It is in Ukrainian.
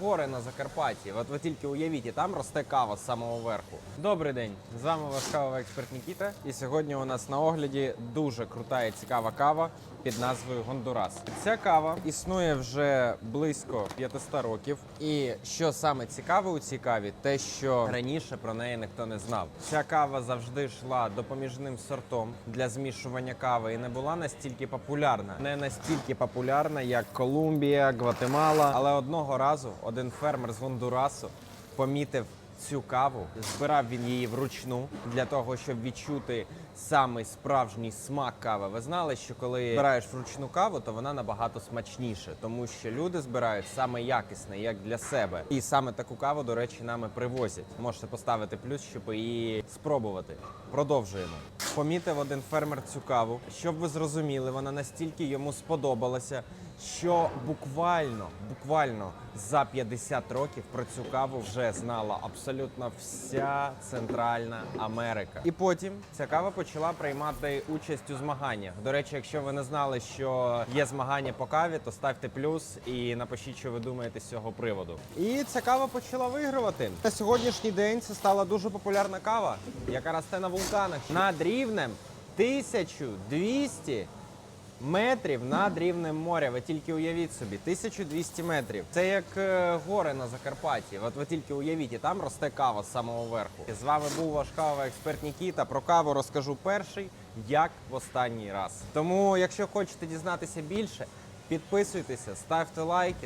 Гори на Закарпатті. От ви тільки уявіть, і там росте кава з самого верху. Добрий день! З вами ваш кавовий експерт Нікіта. І сьогодні у нас на огляді дуже крута і цікава кава під назвою Гондурас. Ця кава існує вже близько 500 років. І що саме цікаве у цій каві, те, що раніше про неї ніхто не знав. Ця кава завжди йшла допоміжним сортом для змішування кави і не була настільки популярна. Не настільки популярна, як Колумбія, Гватемала. Але одного разу один фермер з Гондурасу помітив цю каву. Збирав він її вручну для того, щоб відчути самий справжній смак кави. Ви знали, що коли збираєш вручну каву, то вона набагато смачніше, тому що люди збирають саме якісне, як для себе. І саме таку каву, до речі, нами привозять. Можете поставити плюс, щоб її спробувати. Продовжуємо. Помітив один фермер цю каву. Щоб ви зрозуміли, вона настільки йому сподобалася, що буквально, буквально за 50 років про цю каву вже знала абсолютно вся Центральна Америка. І потім ця кава почала приймати участь у змаганнях. До речі, якщо ви не знали, що є змагання по каві, то ставте плюс і напишіть, що ви думаєте з цього приводу. І ця кава почала вигравати. На сьогоднішній день це стала дуже популярна кава, яка росте на вулканах над рівнем 1200 метрів над рівнем моря. Ви тільки уявіть собі, 1200 метрів. Це як е, гори на Закарпатті. От ви тільки уявіть, і там росте кава з самого верху. З вами був ваш кава експерт Нікіта. Про каву розкажу перший, як в останній раз. Тому, якщо хочете дізнатися більше, підписуйтеся, ставте лайки.